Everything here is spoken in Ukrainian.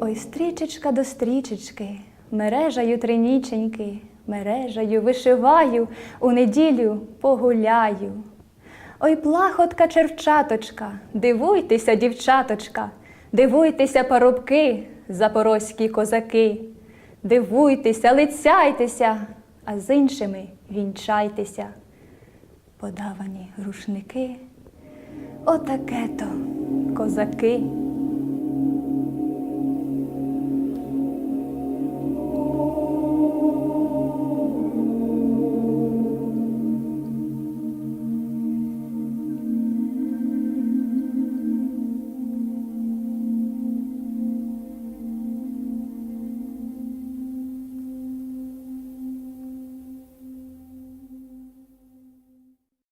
Ой, стрічечка до стрічечки, мережаю триніченьки, мережаю, вишиваю, у неділю погуляю. Ой, плахотка червчаточка, дивуйтеся, дівчаточка, дивуйтеся, парубки, запорозькі козаки, дивуйтеся, лицяйтеся, а з іншими вінчайтеся. Подавані рушники, отаке то козаки.